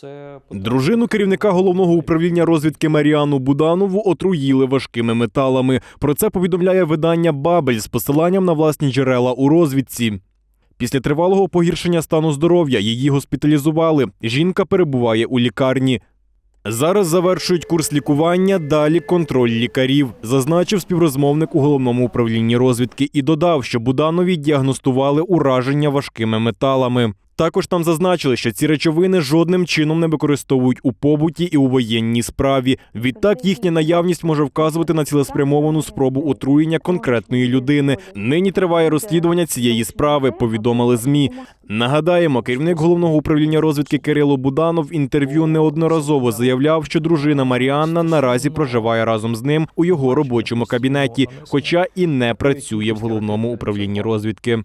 Це Дружину керівника головного управління розвідки Маріану Буданову отруїли важкими металами. Про це повідомляє видання Бабель з посиланням на власні джерела у розвідці. Після тривалого погіршення стану здоров'я її госпіталізували. Жінка перебуває у лікарні. Зараз завершують курс лікування, далі контроль лікарів, зазначив співрозмовник у головному управлінні розвідки і додав, що Буданові діагностували ураження важкими металами. Також там зазначили, що ці речовини жодним чином не використовують у побуті і у воєнній справі. Відтак їхня наявність може вказувати на цілеспрямовану спробу отруєння конкретної людини. Нині триває розслідування цієї справи. Повідомили змі. Нагадаємо, керівник головного управління розвідки Кирило Буданов в інтерв'ю неодноразово заявляв, що дружина Маріанна наразі проживає разом з ним у його робочому кабінеті, хоча і не працює в головному управлінні розвідки.